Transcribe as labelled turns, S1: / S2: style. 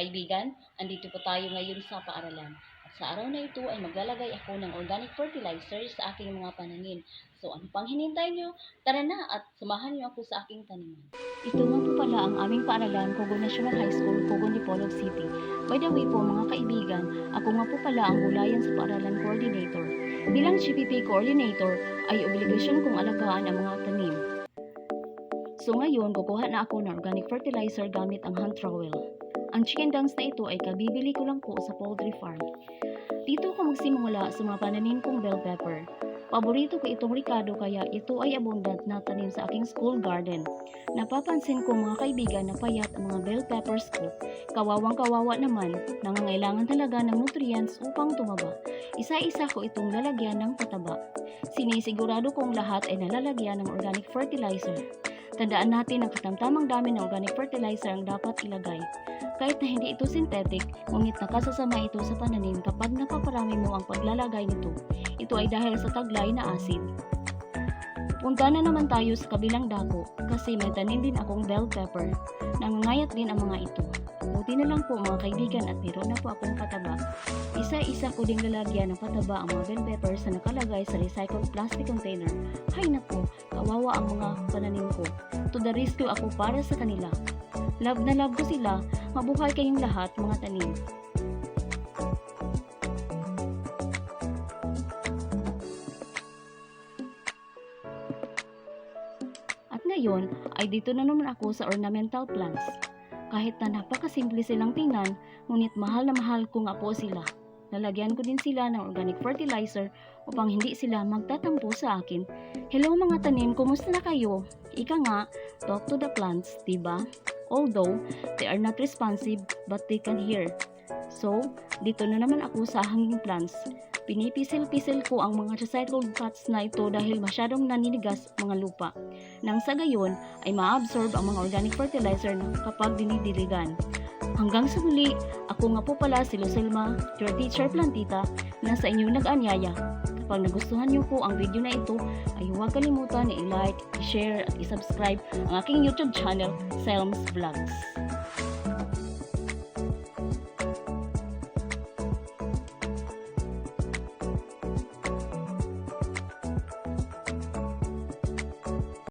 S1: kaibigan, andito po tayo ngayon sa paaralan. At sa araw na ito ay maglalagay ako ng organic fertilizer sa aking mga pananim. So ano pang hinintay nyo? Tara na at samahan nyo ako sa aking taniman. Ito nga po pala ang aming paaralan, Cogo National High School, Cogo Dipolog City. By the way po mga kaibigan, ako nga po pala ang gulayan sa paaralan coordinator. Bilang GPP coordinator ay obligasyon kong alagaan ang mga tanim. So ngayon, kukuha na ako ng organic fertilizer gamit ang hand trowel. Ang chicken dungs na ito ay kabibili ko lang po sa poultry farm. Dito ako magsimula sa mga pananim kong bell pepper. Paborito ko itong ricado kaya ito ay abundant na tanim sa aking school garden. Napapansin ko mga kaibigan na payat ang mga bell peppers ko. Kawawang kawawa naman, nangangailangan talaga ng nutrients upang tumaba. Isa-isa ko itong lalagyan ng pataba. Sinisigurado kong lahat ay nalalagyan ng organic fertilizer. Tandaan natin ang katamtamang dami ng organic fertilizer ang dapat ilagay. Kahit na hindi ito synthetic, ngunit nakasasama ito sa pananim kapag napaparami mo ang paglalagay nito. Ito ay dahil sa taglay na acid. Punta na naman tayo sa kabilang dako kasi may tanim din akong bell pepper. Nangangayat din ang mga ito. Buti na lang po mga kaibigan at meron na po akong pataba. Isa-isa ko ding lalagyan ng pataba ang mga bell peppers na nakalagay sa recycled plastic container. Hay naku, kawawa ang mga pananim ko. To the rescue ako para sa kanila. Love na love ko sila. Mabuhay kayong lahat mga tanim. Ngayon ay dito na naman ako sa ornamental plants. Kahit na napakasimple silang tingnan, ngunit mahal na mahal ko nga po sila. Lalagyan ko din sila ng organic fertilizer upang hindi sila magtatampo sa akin. Hello mga tanim, kumusta na kayo? Ika nga, talk to the plants, diba? Although, they are not responsive, but they can hear. So, dito na naman ako sa hanging plants. Pinipisil-pisil ko ang mga recycled pots na ito dahil masyadong naninigas mga lupa. Nang sa gayon ay ma-absorb ang mga organic fertilizer kapag dinidiligan. Hanggang sa muli, ako nga po pala si Lucelma, your teacher plantita, na sa inyong nag-anyaya. Kapag nagustuhan niyo po ang video na ito, ay huwag kalimutan na i-like, i-share at i-subscribe ang aking YouTube channel, Selms Vlogs.